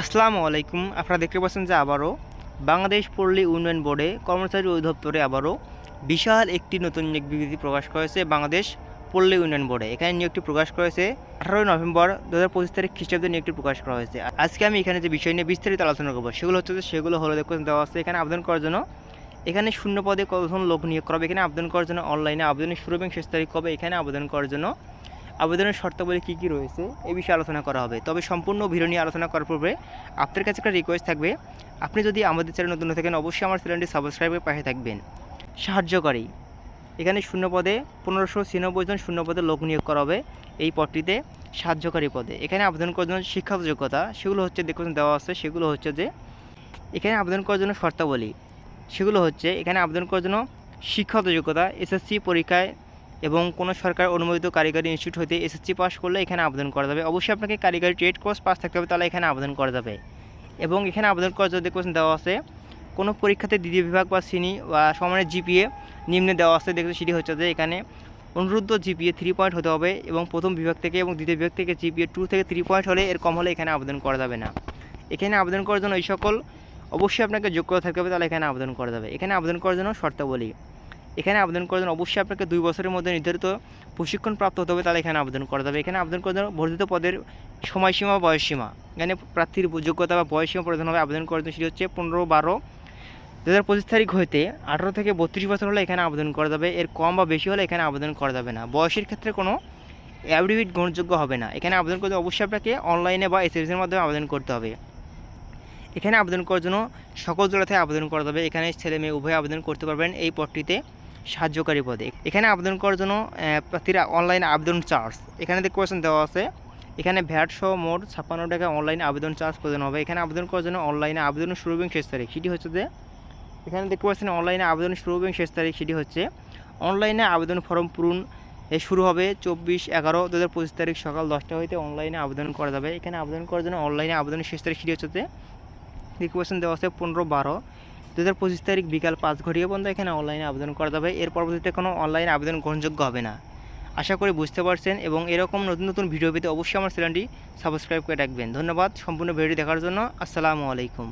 আসসালামু আলাইকুম। আপনারা দেখতে পাচ্ছেন যে আবারও বাংলাদেশ পল্লী উন্নয়ন বোর্ডে কর্মচারী অধিদপ্তরে আবারও বিশাল একটি নতুন নিয়োগ বিবৃতি প্রকাশ করেছে বাংলাদেশ পল্লী উন্নয়ন বোর্ডে। এখানে নিয়োগটি প্রকাশ করেছে আঠারোই নভেম্বর দু হাজার পঁচিশ তারিখ খ্রিস্টাব্দে নিয়োগটি প্রকাশ করা হয়েছে। আজকে আমি এখানে যে বিষয় নিয়ে বিস্তারিত আলোচনা করব, সেগুলো হচ্ছে যে সেগুলো হলো দেখুন দেওয়া আছে, এখানে আবেদন করার জন্য এখানে শূন্য পদে কতজন লোক নিয়োগ করা হবে এখানে আবেদন করার জন্য অনলাইনে আবেদনের শুরু এবং শেষ তারিখ কবে এখানে আবেদন করার জন্য আবেদনের শর্তাবলী কী কী রয়েছে এ বিষয়ে আলোচনা করা হবে। তবে সম্পূর্ণ ভিডিও নিয়ে আলোচনা করার পূর্বে আপনার কাছে একটা রিকোয়েস্ট থাকবে। আপনি যদি আমাদের চ্যানেল নতুন থাকেন, অবশ্যই আমার চ্যানেলটি সাবস্ক্রাইবের পাশে থাকবেন। সাহায্যকারী। এখানে শূন্য পদে পনেরোশো ছিয়ানব্বই জন শূন্য পদে লোক নিয়োগ করা হবে এই পদটিতে সাহায্যকারী পদে। এখানে আবেদন করার জন্য শিক্ষাগত যোগ্যতা, সেগুলো হচ্ছে দেখুন দেওয়া আছে, সেগুলো হচ্ছে যে এখানে আবেদন করার জন্য শর্তাবলী, সেগুলো হচ্ছে এখানে আবেদন করার জন্য শিক্ষাগত যোগ্যতা এসএসসি পরীক্ষায় এবং কোনো সরকার অনুমোদিত কারিগরি ইনস্টিটিউট হতে এসএসসি পাস করলে এখানে আবেদন করা যাবে। অবশ্যই আপনাকে কারিগরি ট্রেড কোর্স পাস থাকতে হবে, তাহলে এখানে আবেদন করা যাবে। এবং এখানে আবেদন করার জন্য দেখুন দেওয়া আছে, কোনো পরীক্ষাতে দ্বিতীয় বিভাগ বা শ্রেণি বা সমানের জিপিএ নিম্নে দেওয়া আছে, দেখতে সেটি হচ্ছে যে এখানে অনুরুদ্ধ জিপিএ থ্রি পয়েন্ট হতে হবে এবং প্রথম বিভাগ থেকে এবং দ্বিতীয় বিভাগ থেকে জিপিএ টু থেকে থ্রি পয়েন্ট হলে এর কম হলে এখানে আবেদন করা যাবে না। এখানে আবেদন করার জন্য এই সকল অবশ্যই আপনাকে যোগ্যতা থাকতে হবে, তাহলে এখানে আবেদন করা যাবে। এখানে আবেদন করার জন্য শর্তাবলী। এখানে আবেদন করার জন্য অবশ্যই আপনাকে দুই বছরের মধ্যে নির্ধারিত প্রশিক্ষণ প্রাপ্ত হতে হবে, তাহলে এখানে আবেদন করা যাবে। এখানে আবেদন করার জন্য বর্ধিত পদের সময়সীমা বয়সসীমা। এখানে প্রার্থীর যোগ্যতা বা বয়সসীমা প্রদান হবে আবেদন করার জন্য সেটি হচ্ছে পনেরো, বারো। দু হাজার পঁচিশ তারিখ হইতে আঠারো থেকে বত্রিশ বছর হলে এখানে আবেদন করা যাবে। এর কম বা বেশি হলে এখানে আবেদন করা যাবে না। বয়সের ক্ষেত্রে কোনো অ্যাফিডেভিট গ্রহণযোগ্য হবে না। এখানে আবেদন করতে অবশ্যই আপনাকে অনলাইনে বা এসএসের মাধ্যমে আবেদন করতে হবে। এখানে আবেদন করার জন্য সকল জেলা থেকে আবেদন করা যাবে। এখানে ছেলে মেয়ে উভয় আবেদন করতে পারবেন এই পদটিতে। সাহায্যকারী পদে। এখানে আবেদন করার জন্য প্রার্থীরা অনলাইন আবেদন চার্জ এখানে দেখতে পাচ্ছেন দেওয়া আছে, এখানে ভ্যাট সহ মোট ছাপ্পান্ন টাকা অনলাইন আবেদন চার্জ প্রদান হবে। এখানে আবেদন করার জন্য অনলাইনে আবেদন শুরু এবং শেষ তারিখ। সেটি হচ্ছে যে, এখানে দেখতে পাচ্ছেন অনলাইনে আবেদন শুরু এবং শেষ তারিখ। সেটি হচ্ছে অনলাইনে আবেদন ফর্ম পূরণ শুরু হবে চব্বিশ এগারো দু হাজার পঁচিশ তারিখ সকাল দশটা হইতে অনলাইনে আবেদন করা যাবে। এখানে আবেদন করার জন্য অনলাইনে আবেদনের শেষ তারিখ সেটি হচ্ছে দেখতে পাচ্ছেন দেওয়া আছে পনেরো বারো দু হাজার পঁচিশ তারিখ বিকাল পাঁচ ঘটিয়া পর্যন্ত এখানে অনলাইনে আবেদন করা যাবে। এর পরবর্তীতে কোনো অনলাইন আবেদন গ্রহণযোগ্য হবে না। আশা করি বুঝতে পারছেন এবং এরকম নতুন নতুন ভিডিও পেতে অবশ্যই আমার চ্যানেলটি সাবস্ক্রাইব করে রাখবেন। ধন্যবাদ। সম্পূর্ণ ভিডিও দেখার জন্য আসসালামু আলাইকুম।